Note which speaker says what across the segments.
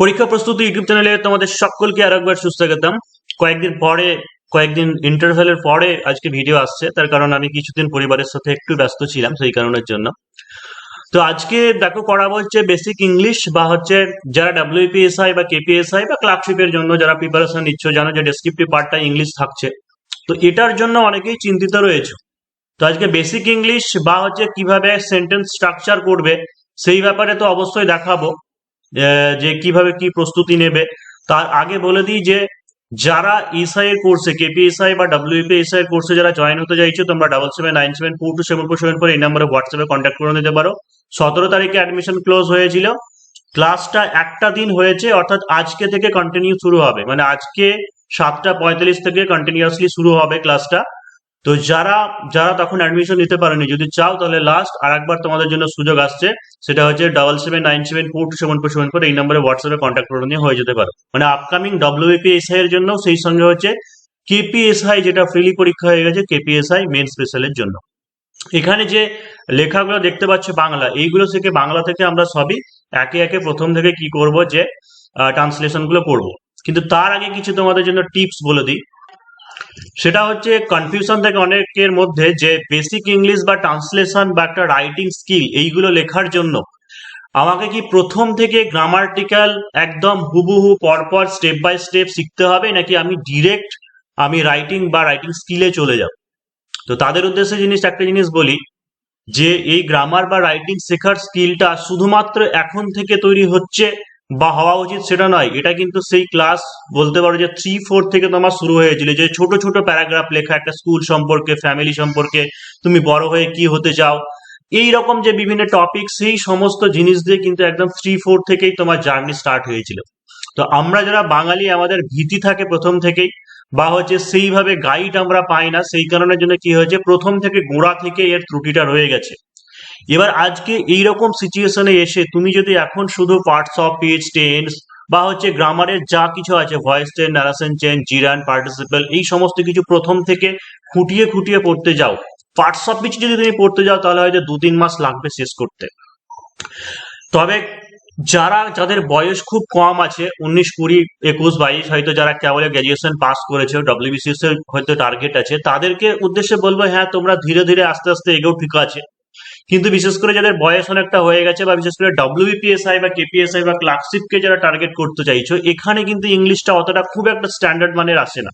Speaker 1: পরীক্ষা প্রস্তুতি ইউটিউব চ্যানেলে তোমাদের সকলকে আর আরেকবার সুস্বাগতম। কয়েকদিন পরে, কয়েকদিন ইন্টারভেলের পরে আজকে ভিডিও আসছে। তার কারণ আমি কিছুদিন পরিবারের সাথে একটু ব্যস্ত ছিলাম সেই কারণের জন্য। তো আজকে দেখো করাবো হচ্ছে বেসিক ইংলিশ বা হচ্ছে যারা ডাব্লিউপিএসআই বা কেপিএসআই বা ক্লার্কশিপের জন্য যারা প্রিপারেশন নিচ্ছ, জানো যে ডেসক্রিপটিভ পার্টটা ইংলিশ থাকছে। তো এটার জন্য অনেকেই চিন্তিত রয়েছে। তো আজকে বেসিক ইংলিশ বা হচ্ছে কীভাবে সেন্টেন্স স্ট্রাকচার করবে, সেই ব্যাপারে তো অবশ্যই দেখাবো। যে কীভাবে কি প্রস্তুতি নেবে, তার আগে বলে দিই যে যারা ইসআই এর কোর্সে কেপিএসআই বা ডাব্লিউপিএসআই এর কোর্সে যারা জয়েন হতে চাইছো, তোমরা double seven nine seven four two seven four seven four এই নাম্বারে হোয়াটসঅ্যাপে কন্ট্যাক্ট করে নিতে পারো। সতেরো তারিখে অ্যাডমিশন ক্লোজ হয়েছিল। ক্লাসটা একটা দিন হয়েছে, অর্থাৎ আজকে থেকে কন্টিনিউ শুরু হবে। মানে আজকে সাতটা পঁয়তাল্লিশ থেকে কন্টিনিউয়াসলি শুরু হবে ক্লাসটা তো যারা যারা তখন অ্যাডমিশন নিতে পারেনি, যদি চাও তাহলে লাস্ট আর একবার তোমাদের জন্য সুযোগ আসছে, সেটা হচ্ছে double seven nine seven four two seven four seven four এই নম্বরে হোয়াটসঅ্যাপে কন্ট্যাক্ট করে নিয়ে হয়ে যেতে পারে। মানে আপকামিং ডব্লিউপিএসআই এর জন্য সেই সঙ্গে হচ্ছে কেপিএসআই যেটা ফ্রিলি পরীক্ষা হয়ে গেছে কেপিএসআই মেন স্পেশালের জন্য। এখানে যে লেখাগুলো দেখতে পাচ্ছ বাংলা, এইগুলো থেকে বাংলা থেকে আমরা সবই একে একে প্রথম থেকে কি করব যে ট্রান্সলেশনগুলো করব কিন্তু তার আগে কিছু তোমাদের জন্য টিপস বলে দিই। সেটা হচ্ছে কনফিউশন থেকে অনেকের মধ্যে যে বেসিক ইংলিশ বা ট্রান্সলেশন বা একটা রাইটিং স্কিল এইগুলো লেখার জন্য আমাকে কি প্রথম থেকে গ্রামার্টিক্যাল একদম হুবহু পরপর স্টেপ বাই স্টেপ শিখতে হবে, নাকি আমি ডিরেক্ট আমি রাইটিং বা রাইটিং স্কিলে চলে যাব? তো তাদের উদ্দেশ্যে জিনিস একটা জিনিস বলি, যে এই গ্রামার বা রাইটিং শেখার স্কিলটা শুধুমাত্র এখন থেকে তৈরি হচ্ছে বা হওয়া উচিত সেটা নয়। এটা কিন্তু সেই ক্লাস বলতে পারো যে থ্রি ফোর থেকে তোমার শুরু হয়েছিল। যে ছোট ছোট প্যারাগ্রাফ লেখা, একটা স্কুল সম্পর্কে ফ্যামিলি সম্পর্কে, তুমি বড় হয়ে কি হতে চাও? এই রকম যে বিভিন্ন টপিক সেই সমস্ত জিনিস দিয়ে কিন্তু একদম থ্রি ফোর থেকেই তোমার জার্নি স্টার্ট হয়েছিল। তো আমরা যারা বাঙালি, আমাদের ভীতি থাকে প্রথম থেকেই, বা হচ্ছে সেইভাবে গাইড আমরা পাই না, সেই কারণের জন্য কি হয়েছে, প্রথম থেকে গোড়া থেকে এর ত্রুটিটা রয়ে গেছে। এবার আজকে এইরকম সিচুয়েশনে এসে তুমি যদি এখন শুধু পার্টস অফ পেজ টেন্স বা হচ্ছে গ্রামারের যা কিছু আছে voice change narration change gerund participle এই সমস্ত কিছু প্রথম থেকে খুঁটিয়ে খুঁটিয়ে পড়তে যাও। পার্টস অফ পিচ যদি তুমি পড়তে যাও, তাহলে হয়তো দু তিন মাস লাগবে শেষ করতে। তবে যারা, যাদের বয়স খুব কম আছে, উনিশ, কুড়ি, একুশ, বাইশ, হয়তো যারা কেবল গ্র্যাজুয়েশন পাস করেছে ডব্লিউবিসিএস এর হয়তো টার্গেট আছে, তাদেরকে উদ্দেশ্যে বলব হ্যাঁ তোমরা ধীরে ধীরে আস্তে আস্তে এগোও ঠিক আছে। কিন্তু বিশেষ করে যাদের বয়স অনেকটা হয়ে গেছে বা বিশেষ করে ডব্লিউপিএসআই বা কেপিএসআই বা ক্লার্কশিপকে যারা টার্গেট করতে চাইছো, এখানে কিন্তু ইংলিশটা অতটা খুব একটা স্ট্যান্ডার্ড মানের আসে না।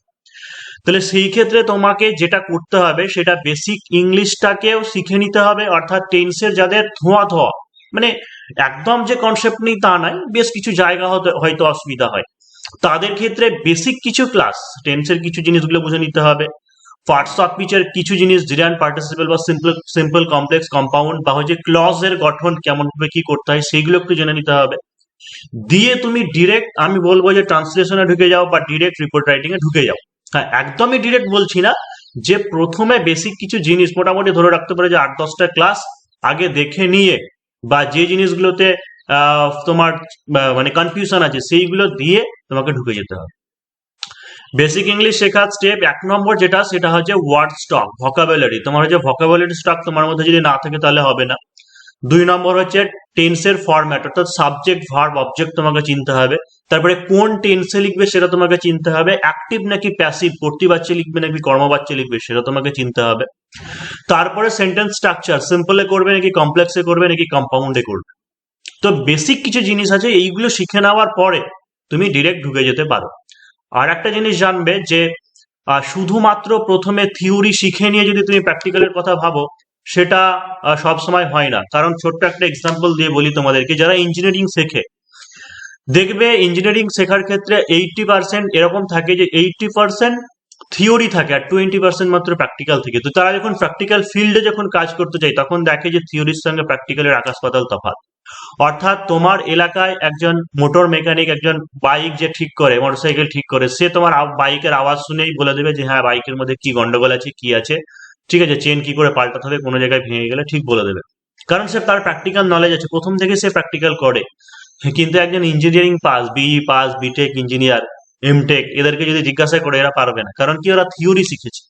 Speaker 1: তাহলে সেই ক্ষেত্রে তোমাকে যেটা করতে হবে, সেটা বেসিক ইংলিশটাকেও শিখে নিতে হবে, অর্থাৎ টেন্সের যাদের ধোঁয়া ধোয়া মানে একদম যে কনসেপ্ট নেই তা নয়, বেশ কিছু জায়গা হয়তো অসুবিধা হয়। তাদের ক্ষেত্রে বেসিক কিছু ক্লাস টেন্সের কিছু জিনিসগুলো বুঝে নিতে হবে। পার্টস অফ পিচের কিছু জিনিস জিরান পার্টিসিপেল বা সিম্পল সিম্পল কমপ্লেক্স কম্পাউন্ড বা হচ্ছে ক্লজ এর গঠন কেমন ভাবে কি করতে হয় সেইগুলো একটু জেনে নিতে হবে। দিয়ে তুমি ডিরেক্ট আমি বলব যে ট্রান্সলেশনে ঢুকে যাও বা ডিরেক্ট রিপোর্ট রাইটিং এ ঢুকে যাও। হ্যাঁ একদমই ডিরেক্ট বলছি না যে প্রথমে বেসিক কিছু জিনিস মোটামুটি ধরে রাখতে পারে যে আট, দশটা ক্লাস আগে দেখে নিয়ে বা যে জিনিসগুলোতে তোমার মানে কনফিউশন আছে, সেইগুলো দিয়ে তোমাকে ঢুকে যেতে হবে। বেসিক ইংলিশ শেখার স্টেপ এক নম্বর যেটা, সেটা হচ্ছে ওয়ার্ড স্টক ভকাবুলারি তোমার হচ্ছে ভকাবুলারি স্টক তোমার মধ্যে যদি না থাকে তাহলে হবে না। দুই নম্বর হচ্ছে টেন্সের ফরম্যাট অর্থাৎ সাবজেক্ট ভার্ব অবজেক্ট তোমাকে চিনতে হবে। তারপরে কোন টেন্সে লিখবে সেটা তোমাকে চিনতে হবে। অ্যাক্টিভ নাকি প্যাসিভ কর্তৃবাচ্যে লিখবে নাকি কর্মবাচ্যে লিখবে সেটা তোমাকে চিনতে হবে। তারপরে সেন্টেন্স স্ট্রাকচার সিম্পলে করবে নাকি কমপ্লেক্সে করবে নাকি কম্পাউন্ডে করবে। তো বেসিক কিছু জিনিস আছে, এইগুলো শিখে নেওয়ার পরে তুমি ডিরেক্ট ঢুকে যেতে পারো। আর একটা জিনিস জানবে যে শুধুমাত্র প্রথমে থিওরি শিখে নিয়ে যদি তুমি প্র্যাকটিক্যালের কথা ভাবো, সেটা সব সময় হয় না। কারণ ছোট্ট একটা এক্সাম্পল দিয়ে বলি তোমাদেরকে, যারা ইঞ্জিনিয়ারিং শেখে, দেখবে ইঞ্জিনিয়ারিং শেখার ক্ষেত্রে এইটটি পার্সেন্ট এরকম থাকে যে এইটটি পার্সেন্ট থিওরি থাকে আর টোয়েন্টি পার্সেন্ট মাত্র প্র্যাকটিক্যাল থেকে। তো তারা যখন প্র্যাকটিক্যাল ফিল্ডে যখন কাজ করতে চাই তখন দেখে যে থিওরির সঙ্গে প্র্যাকটিক্যালের আকাশ পাতাল তফাৎ। অর্থাৎ তোমার এলাকায় একজন মোটর মেকানিক একজন বাইক যে ঠিক করে মোটরসাইকেল ঠিক করে, সে তোমার বাইকের আওয়াজ শুনেই বলে দেবে যে হ্যাঁ বাইকের মধ্যে কি গন্ডগোল আছে, কি আছে? ঠিক আছে চেন কি করে পাল্টাতে হবে, কোনো জায়গায় ভেঙে গেলে ঠিক বলে দেবে। কারণ সে তার প্র্যাকটিক্যাল নলেজ আছে, প্রথম থেকে সে প্র্যাকটিক্যাল করে। কিন্তু একজন engineering pass BE pass BTech engineer MTech এদেরকে যদি জিজ্ঞাসা করে, এরা পারবে না। কারণ কি, ওরা থিওরি শিখেছে।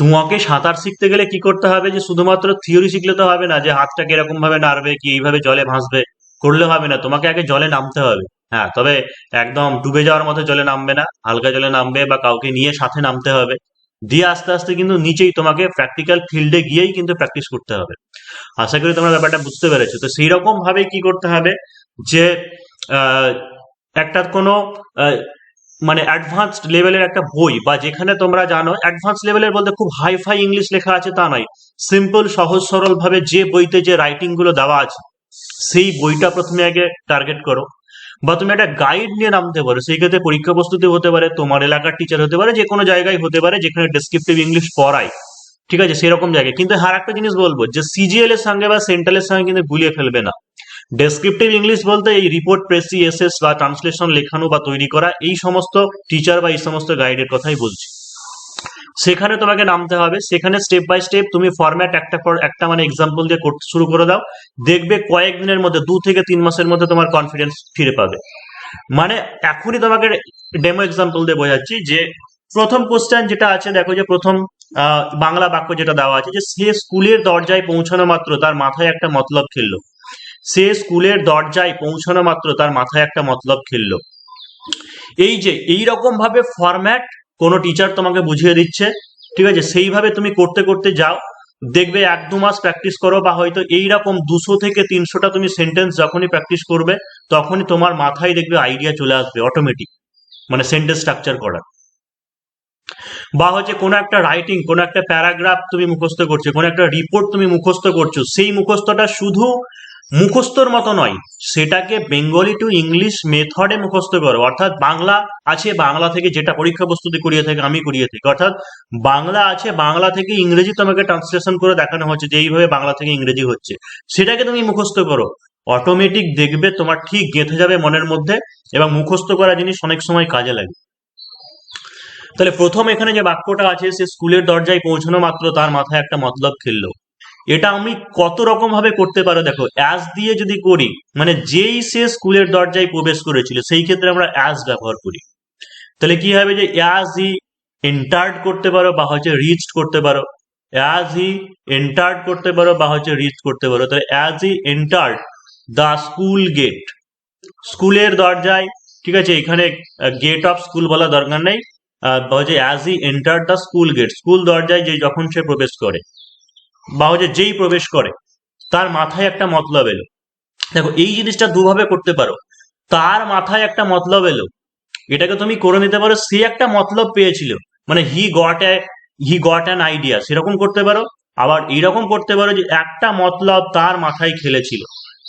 Speaker 1: তোমাকে সাঁতার শিখতে গেলে কি করতে হবে? যে শুধুমাত্র থিওরি শিখলে তো হবে না, যে হাতটাকে এরকম ভাবে নাড়বে, কি এইভাবে জলে ভাসবে, করলে হবে না। তোমাকে আগে জলে নামতে হবে। হ্যাঁ তবে একদম ডুবে যাওয়ার মতো জলে নামবে না, হালকা জলে নামবে বা কাউকে নিয়ে সাথে নামতে হবে। দিয়ে আস্তে আস্তে কিন্তু নিচেই তোমাকে প্র্যাকটিক্যাল ফিল্ডে গিয়েই কিন্তু প্র্যাকটিস করতে হবে। আশা করি তোমরা ব্যাপারটা বুঝতে পেরেছ। তো সেই রকম ভাবে কি করতে হবে? যে একটা কোনো মানে অ্যাডভান্সড লেভেলের একটা বই, বা যেখানে তোমরা জানো অ্যাডভান্স লেভেলের বলতে খুব হাই ফাই ইংলিশ লেখা আছে তা নয়। সিম্পল সহজ সরল ভাবে যে বইতে যে রাইটিংগুলো দেওয়া আছে, সেই বইটা প্রথমে আগে টার্গেট করো। বা তুমি একটা গাইড নিয়ে নামতে পারো, সেই ক্ষেত্রে পরীক্ষা প্রস্তুতি হতে পারে, তোমার এলাকার টিচার হতে পারে, যে কোনো জায়গায় হতে পারে, যেখানে ডেসক্রিপটিভ ইংলিশ পড়ায়। ঠিক আছে? সেরকম জায়গায়। কিন্তু আর একটা জিনিস বলব, যে সিজিএল এর সঙ্গে বা সেন্ট্রালের সঙ্গে কিন্তু গুলিয়ে ফেলবে না। ডেসক্রিপটিভ ইংলিশ বলতে এই রিপোর্ট প্রেসি এসএস বা ট্রান্সলেশন লেখানো বা তৈরি করা, এই সমস্ত টিচার বা এই সমস্ত গাইডের কথাই বলছি। সেখানে তোমাকে নামতে হবে। সেখানে স্টেপ বাই স্টেপ তুমি ফরম্যাট একটা পর একটা মানে এক্সাম্পল দিয়ে করতে শুরু করে দাও। দেখবে কয়েকদিনের মধ্যে, দু থেকে তিন মাসের মধ্যে তোমার কনফিডেন্স ফিরে পাবে। মানে এখনই তোমাকে ডেমো এক্সাম্পল দিয়ে বোঝাচ্ছি যে, প্রথম কোশ্চেন যেটা আছে, দেখো যে প্রথম বাংলা বাক্য যেটা দেওয়া আছে যে, সে স্কুলের দরজায় পৌঁছানো মাত্র তার মাথায় একটা মতলব খেললো। সে স্কুলের দরজায় পৌঁছানো মাত্র তার মাথায় একটা মতলব খেললো। এই যে, এই রকম ভাবে ফরম্যাট কোনো টিচার তোমাকে বুঝিয়ে দিচ্ছে, ঠিক আছে? সেইভাবে তুমি করতে করতে যাও, দেখবে এক দু মাস প্র্যাকটিস করো বা হয়তো এইরকম দুশো থেকে তিনশোটা তুমি সেন্টেন্স যখনই প্র্যাকটিস করবে, তখনই তোমার মাথায় দেখবে আইডিয়া চলে আসবে অটোমেটিক মানে সেন্টেন্স স্ট্রাকচার করার। বা হচ্ছে কোনো একটা রাইটিং কোনো একটা প্যারাগ্রাফ তুমি মুখস্থ করছ, কোনো একটা রিপোর্ট তুমি মুখস্থ করছ, সেই মুখস্থটা শুধু মুখস্থর মতো নয়। সেটাকে বেঙ্গলি টু ইংলিশ মেথডে মুখস্থ করো। অর্থাৎ বাংলা আছে, বাংলা থেকে যেটা পরীক্ষা প্রস্তুতি করিয়ে থাকে, আমি করিয়ে থাকি। অর্থাৎ বাংলা আছে, বাংলা থেকে ইংরেজি তোমাকে ট্রান্সলেশন করে দেখানো হচ্ছে যে এইভাবে বাংলা থেকে ইংরেজি হচ্ছে। সেটাকে তুমি মুখস্থ করো। অটোমেটিক দেখবে তোমার ঠিক গেঁথে যাবে মনের মধ্যে এবং মুখস্থ করা জিনিস অনেক সময় কাজে লাগে। তাহলে প্রথম এখানে যে বাক্যটা আছে, সে স্কুলের দরজায় পৌঁছানো মাত্র তার মাথায় একটা মতলব খেললো। এটা আমি কত রকম ভাবে করতে পারো দেখো অ্যাজ দিয়ে যদি করি মানে যেই সে স্কুলের দরজায় প্রবেশ করেছিল, সেই ক্ষেত্রে আমরা অ্যাজ ব্যবহার করি। তাহলে কি হবে যে অ্যাজ ই এন্টার্ড করতে পারো বা হচ্ছে রিচড করতে পারো। অ্যাজ হি এন্টার্ড করতে পারো বা হচ্ছে রিচ করতে পারো। তাহলে as he entered the school gate স্কুলের দরজায়, ঠিক আছে, এখানে গেট অফ স্কুল বলা দরকার নেই। হচ্ছে as he enter the school gate school দরজায় যে যখন সে প্রবেশ করে। বা যেই প্রবেশ করে, তার মাথায় একটা মতলব এলো। দেখো, এই জিনিসটা দুভাবে করতে পারো। তার মাথায় একটা মতলব এলো। এটাকে তুমি করে নিতে পারো, সে একটা মতলব পেয়েছিল। মানে he got he got an idea, সেরকম করতে পারো। আবার এইরকম করতে পারো যে একটা মতলব তার মাথায় খেলেছিল।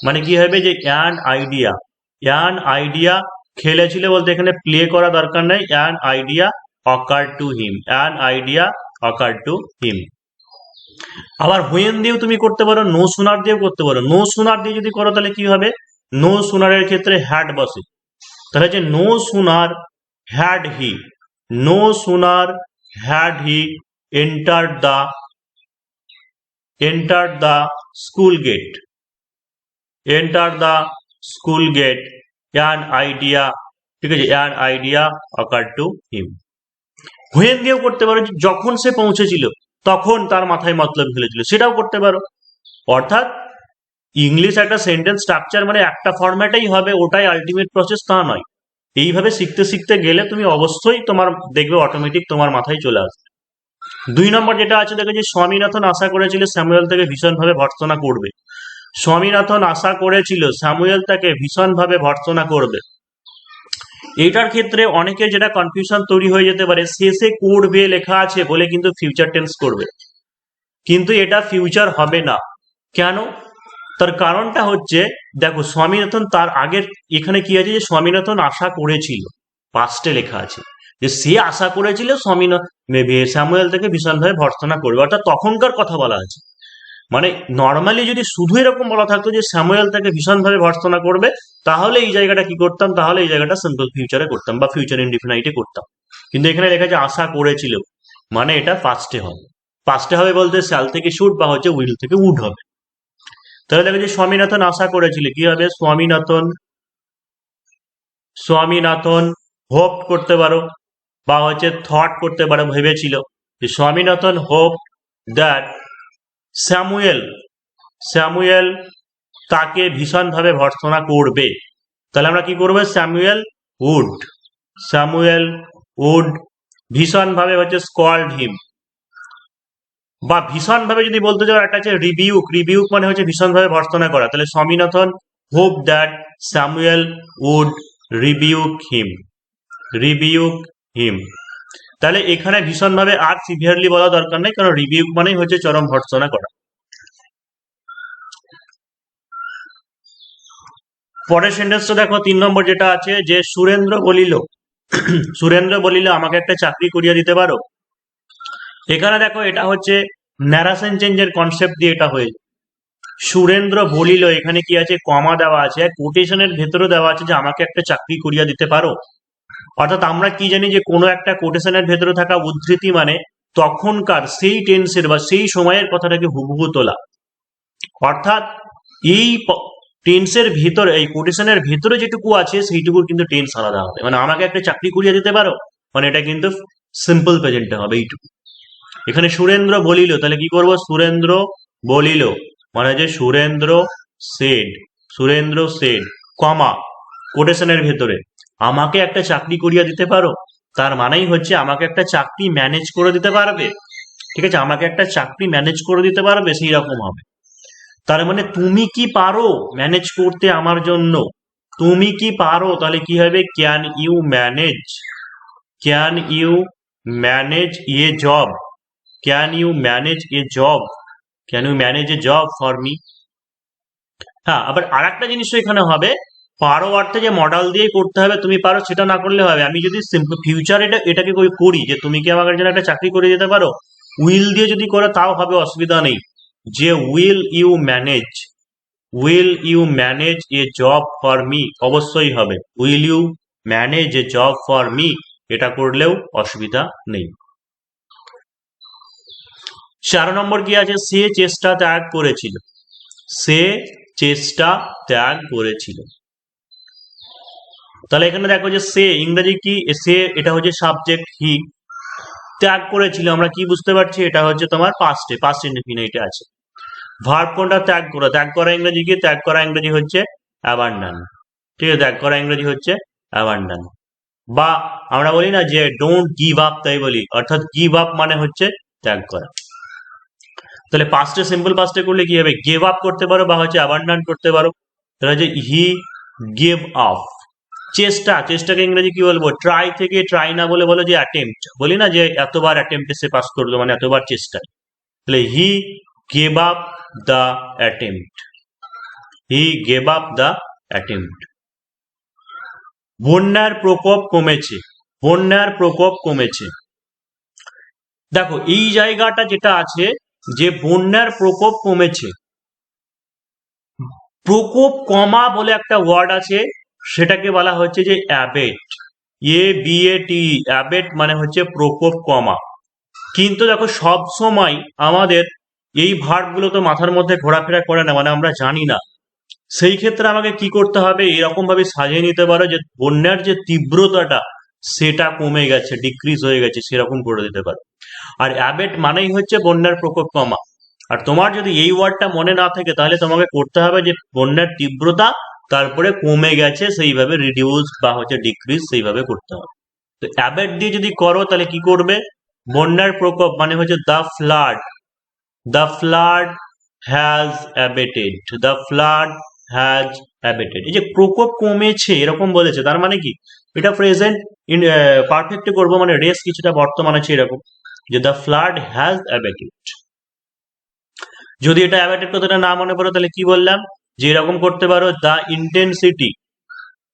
Speaker 1: মানে কি হবে যে অ্যান আইডিয়া অ্যান আইডিয়া খেলেছিল বলতে এখানে প্লে করা দরকার নেই। An idea occur to him, an idea occur to him. আবার হোয়েন দিয়েও তুমি করতে পারো নো সোনার দিয়েও করতে পারো। নো সোনার দিয়ে যদি করো, তাহলে কি হবে? নো সোনারের ক্ষেত্রে হ্যাড বসে। তাহলে যে no sooner had he no sooner had he enter the enter the school gate enter the school gate an idea ঠিক আছে? An idea occur to him when দিয়েও করতে পারো, যখন সে পৌঁছেছিল। তখন তার মাথায় মতলব ফেলেছিল। সেটাও করতে পারো। অর্থাৎ ইংলিশ একটা সেন্টেন্স স্ট্রাকচার মানে একটা ফর্ম্যাটেই হবে, ওটাই আলটিমেট প্রসেস তা নয়। এইভাবে শিখতে শিখতে গেলে তুমি অবশ্যই তোমার দেখবে অটোমেটিক তোমার মাথায় চলে আসবে। দুই নম্বর যেটা আছে, দেখো যে স্বামীনাথন আশা করেছিল স্যামুয়েল থেকে ভীষণভাবে ভর্ৎসনা করবে। স্বামীনাথন আশা করেছিল স্যামুয়েল তাকে ভীষণভাবে ভর্ৎসনা করবে। এটার ক্ষেত্রে অনেকের যেটা কনফিউশন তৈরি হয়ে যেতে পারে, শেষে করবে লেখা আছে বলে কিন্তু ফিউচার টেন্স করবে। কিন্তু এটা ফিউচার হবে না। কেন? তার কারণটা হচ্ছে, দেখো স্বামীনাথন তার আগের, এখানে কি আছে যে স্বামীনাথন আশা করেছিল পাস্টে লেখা আছে। যে সে আশা করেছিল স্বামীনাথ স্যামুয়েল থেকে ভীষণভাবে ভর্ৎসনা করবে। অর্থাৎ তখনকার কথা বলা আছে। মানে নর্মালি যদি শুধু এরকম বলা থাকতো যে স্যামুয়েল তাকে ভীষণভাবে ভর্ৎসনা করবে তাহলে এই জায়গাটা কি করতাম? তাহলে এই জায়গাটা সিম্পল ফিউচারে করতাম বা ফিউচার ইনডিফিনাইটে করতাম। কিন্তু এখানে লেখা আছে, আশা করেছিল। মানে এটা পাস্টে হবে। পাস্টে হবে বলতে স্যাল থেকে শুট বা হচ্ছে উইল থেকে উড হবে। তাহলে দেখা যায় স্বামীনাথন আশা করেছিল। কি হবে? স্বামীনাথন স্বামীনাথন হোপ করতে পারো বা হচ্ছে থট করতে পারো, ভেবেছিল। যে Swaminathan hope that Samuel Samuel তাকে ভীষণভাবে ভর্সনা করবে। তাহলে আমরা কি করব? Samuel would. স্যামুয়েল উড ভীষণভাবে হচ্ছে স্কল্ড হিম। বা ভীষণভাবে যদি বলতে চাও একটা হচ্ছে রিবিউক। রিবিউক মানে হচ্ছে ভীষণভাবে ভর্ৎসনা করা। তাহলে Swaminathan hope that Samuel would rebuke him. Rebuke him. তাহলে এখানে ভীষণভাবে আর সিভিয়ারলি বলা দরকার নেই, কারণ রিবিউক মানেই হচ্ছে চরম ভর্ৎসনা করা। পরের সেন্টেন্সটা দেখো, তিন নম্বর যেটা আছে, যে সুরেন্দ্র বলিল সুরেন্দ্র বলিল, আমাকে একটা চাকরি করিয়ে দিতে পারো? এখানে দেখো, এটা হচ্ছে ন্যারাসেন চেঞ্জের কনসেপ্ট দিয়ে এটা হয়েছে সুরেন্দ্র বলিল, এখানে কি আছে কমা দেওয়া আছে কোটেশনের ভেতরে দেওয়া আছে যে, আমাকে একটা চাকরি করিয়া দিতে পারো? অর্থাৎ আমরা কি জানি যে, কোনো একটা কোটেশনের ভেতরে থাকা উদ্ধৃতি মানে তখনকার সেই টেন্সের বা সেই সময়ের কথাটাকে হুবহু তোলা। অর্থাৎ এই টেন্সের ভিতরে, এই কোটেশনের ভিতরে যেটুকু আছে, সেইটুকুর কিন্তু টেন্স আলাদা হবে। মানে আমাকে একটা চাকরি করিয়ে দিতে পারো? মানে এটা কিন্তু সিম্পল প্রেজেন্টে হবে এইটুকু। এখানে সুরেন্দ্র বলিল, তাহলে কি করব? সুরেন্দ্র বলিল মানে যে Surendra said Surendra said comma কোটেশনের ভেতরে, আমাকে একটা চাকরি করিয়ে দিতে পারো? তার মানেই হচ্ছে আমাকে একটা চাকরি ম্যানেজ করে দিতে পারবে। ঠিক আছে? আমাকে একটা চাকরি ম্যানেজ করে দিতে পারবে সেই রকম হবে। তার মানে তুমি কি পারো ম্যানেজ করতে আমার জন্য? তুমি কি পারো? তাহলে কি হবে? Can you manage can you manage a job can you manage a job can you manage a job for me হ্যাঁ আবার আর একটা জিনিসও এখানে হবে। পারো অর্থে যে মডেল দিয়ে করতে হবে, তুমি পারো সেটা না করলে হবে। আমি যদি সিম্পল ফিউচার এটা, এটাকে করি যে তুমি কি আমার জন্য একটা চাকরি করে দিতে পারো? উইল দিয়ে যদি করো, তাও হবে অসুবিধা নেই। যে will you manage will you manage a job for me অবশ্যই হবে। Will you manage a job for me এটা করলেও অসুবিধা নেই। চার নম্বর কি আছে? সে চেষ্টা ত্যাগ করেছিল। সে চেষ্টা ত্যাগ করেছিল। তাহলে এখানে দেখো যে সে, ইংরেজি কি? সে, এটা হচ্ছে সাবজেক্ট হি ত্যাগ করেছিল, আমরা কি বুঝতে পারছি? এটা হচ্ছে তোমার পাস্টে পাস্ট ইনফিনিটে আছে। ভার্ব কোনটা ত্যাগ করা ত্যাগ করা ইংরেজি কি? ত্যাগ করা ইংরেজি হচ্ছে অ্যাবান্ডান ঠিক আছে, ত্যাগ করা ইংরেজি হচ্ছে অ্যাবান্ডান বা আমরা বলি না যে ডোন্ট গিভ আপ তাই বলি, অর্থাৎ গিভ আপ মানে হচ্ছে ত্যাগ করা। তাহলে পাস্টে সিম্পল পাস্টে করলে কি হবে? গিভ আপ করতে পারো বা হচ্ছে অ্যাবান্ডান করতে পারো। তাহলে হচ্ছে হি গিভ আপ চেষ্টা, চেষ্টাকে ইংরেজি কি বলব? ট্রাই থেকে ট্রাই না বলে বলো যে অ্যাটেম্পট বলি না যে এতবার অ্যাটেম্পটে সে পাস করল মানে এতবার চেষ্টা। তাহলে he gave up the attempt he gave up the attempt বন্যার প্রকোপ কমেছে। বন্যার প্রকোপ কমেছে। দেখো, এই জায়গাটা যেটা আছে, যে বন্যার প্রকোপ কমেছে। প্রকোপ কমা বলে একটা ওয়ার্ড আছে সেটাকে বলা হচ্ছে যে অ্যাবেট এ বি এ টি অ্যাবেট মানে হচ্ছে প্রকোপ কমা। কিন্তু দেখো, সব সময় আমাদের এই ভার্বগুলো তো মাথার মধ্যে ঘোরাফেরা করে না মানে আমরা জানি না। সেই ক্ষেত্রে আমাকে কি করতে হবে? এরকম ভাবে সাজিয়ে নিতে পারো যে বন্যার যে তীব্রতাটা, সেটা কমে গেছে ডিক্রিজ হয়ে গেছে, সেরকম করে দিতে পারো। আর অ্যাবেট মানেই হচ্ছে বন্যার প্রকোপ কমা। আর তোমার যদি এই ওয়ার্ডটা মনে না থাকে, তাহলে তোমাকে করতে হবে যে বন্যার তীব্রতা তারপরে কমে গেছে, সেইভাবে রিডিউস বা হচ্ছে ডিক্রিজ সেইভাবে করতে হবে। তো অ্যাবেট দিয়ে যদি করো, তাহলে কি করবে? বন্যার প্রকোপ মানে হচ্ছে the flood the flood has abated the flood has abated এই যে প্রকোপ কমেছে, এরকম বলেছে, তার মানে কি? এটা প্রেজেন্ট ইন পারফেক্ট করব মানে রেস কিছুটা বর্তমান আছে এরকম, যে দ্য ফ্লাড হ্যাজ অ্যাবেটেড যদি এটা অ্যাবেটেড কথাটা না মনে পড়ে, তাহলে কি বললাম? যে এরকম করতে পারো দ্য ইন্টেন্সিটি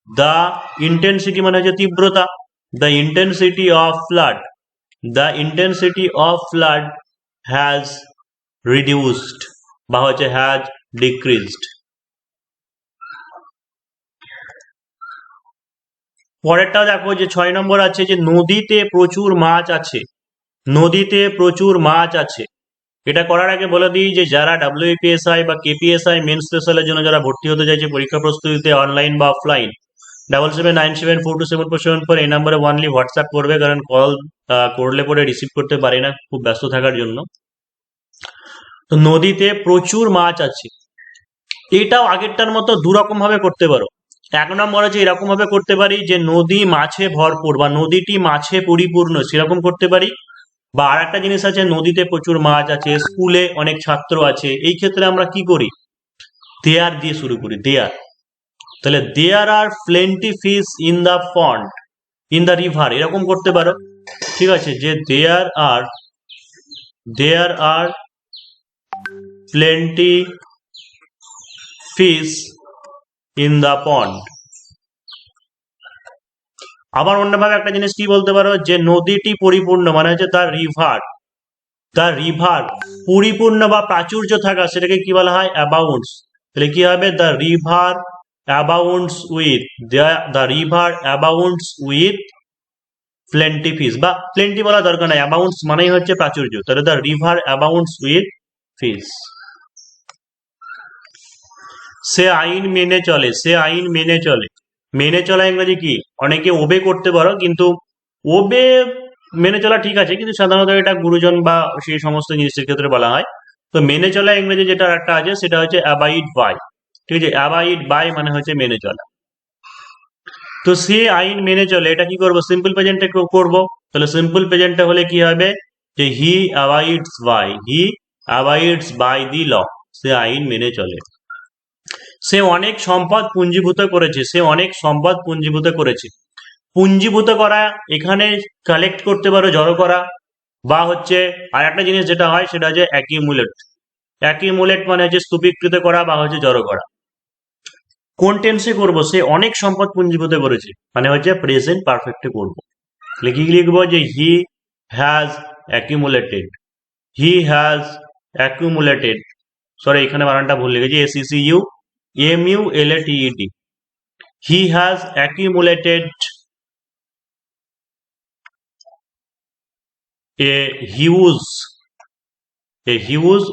Speaker 1: দ্য ইন্টেন্সিটি মানে হচ্ছে তীব্রতা the intensity of flood the intensity of flood has reduced বা হচ্ছে হ্যাজ ডিক্রিজড পরেরটা দেখো যে ছয় নম্বর আছে যে নদীতে প্রচুর মাছ আছে, নদীতে প্রচুর মাছ আছে। এটা করার আগে বলে দিই যে যারা ডাব্লিউপিএসআই বা কেপিএসআই মেন স্পেশালের জন্য যারা ভর্তি হতে চাইছে পরীক্ষা প্রস্তুতিতে অনলাইন বা offline double seven nine seven four two seven four seven four এই নাম্বারে ওয়ানলি হোয়াটসঅ্যাপ করবে, কারণ কল করলে পরে রিসিভ করতে পারি না খুব ব্যস্ত থাকার জন্য। তো নদীতে প্রচুর মাছ আছে। এটাও আগেরটার মতো দুরকম ভাবে করতে পারো। এক নম্বর হচ্ছে এরকম ভাবে করতে পারি যে নদী মাছে ভরপুর বা নদীটি মাছে পরিপূর্ণ, সেরকম করতে পারি। বা আর একটা জিনিস আছে, নদীতে প্রচুর মাছ আছে, স্কুলে অনেক ছাত্র আছে, এই ক্ষেত্রে আমরা কি করি? দেয়ার দিয়ে শুরু করি, দেয়ার। তাহলে there are plenty fish in the pond in the river এরকম করতে পারো। ঠিক আছে, যে there are there are plenty fish in the pond আবার অন্যভাবে একটা জিনিস কি বলতে পারো? যে নদীটি পরিপূর্ণ মানে হচ্ছে তার রিভার তার রিভার পরিপূর্ণ বা প্রাচুর্য থাকা, সেটাকে কি বলা হয়? অ্যাবাউন্ডস তাহলে কি হবে? The river abounds with the river abounds with plenty fish বা প্লেন্টি বলা দরকার নাই অ্যাবাউন্ডস মানেই হচ্ছে প্রাচুর্য। তাহলে the river abounds with fish সে আইন মেনে চলে, সে আইন মেনে চলে। মেনে চলা ইংরেজি কি? অনেকে ওবে করতে পারো, কিন্তু ওবে মেনে চলা ঠিক আছে, কিন্তু সাধারণত এটা গুরুজন বা সেই সমস্ত জিনিসের ক্ষেত্রে বলা হয়। তো মেনে চলা ইংরেজি যেটা একটা আছে, সেটা হচ্ছে অ্যাবাইড বাই ঠিক আছে? অ্যাবাইড বাই মানে হচ্ছে মেনে চলা। তো সে আইন মেনে চলে, এটা কি করব? সিম্পল প্রেজেন্টে করব। তাহলে সিম্পল প্রেজেন্টে হলে কি হবে? যে হি অ্যাবাইডস বাই হি অ্যাবাইডস বাই দি ল সে আইন মেনে চলে। সে অনেক সম্পদ পুঞ্জীভূত করেছে, সে অনেক সম্পদ পুঞ্জীভূত করেছে। পুঞ্জীভূত করা, এখানে কালেক্ট করতে পারো, জড়ো করা, বা হচ্ছে আর একটা জিনিস যেটা হয়, সেটা হচ্ছে অ্যাকিমুলেট অ্যাকিমুলেট মানে হচ্ছে স্তূপীকৃত করা বা হচ্ছে জড়ো করা। কোন টেন্সে করব, সে অনেক সম্পদ পুঞ্জীভূত করেছে মানে হচ্ছে প্রেজেন্ট পারফেক্টে করব। কি লিখব যে he has accumulated he has accumulated sorry এখানে বানানটা ভুল লিখেছি S C U M U L A T E D he has accumulated a huge a huge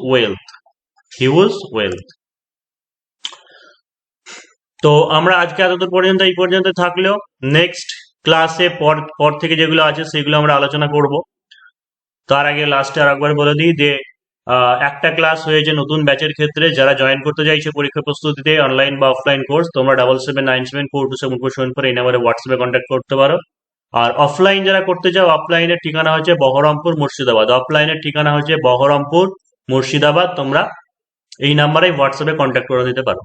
Speaker 1: তো আমরা আজকে এতদূর পর্যন্ত, এই পর্যন্ত থাকলেও নেক্সট ক্লাসে পর পর থেকে যেগুলো আছে, সেগুলো আমরা আলোচনা করব। তার আগে লাস্টে আর একবার বলে দিই যে একটা ক্লাস হয়েছে নতুন ব্যাচের ক্ষেত্রে যারা জয়েন করতে চাইছে পরীক্ষা প্রস্তুতিতে অনলাইন বা অফলাইন কোর্স তোমরা double seven nine seven four two seven four seven four এই নাম্বারে হোয়াটসঅ্যাপে কন্ট্যাক্ট করতে পারো। আর অফলাইন যারা করতে চাও অফলাইনের ঠিকানা হচ্ছে বহরমপুর মুর্শিদাবাদ। অফলাইনের ঠিকানা হচ্ছে বহরমপুর মুর্শিদাবাদ। তোমরা এই নাম্বারে হোয়াটসঅ্যাপে কন্ট্যাক্ট করে দিতে পারো।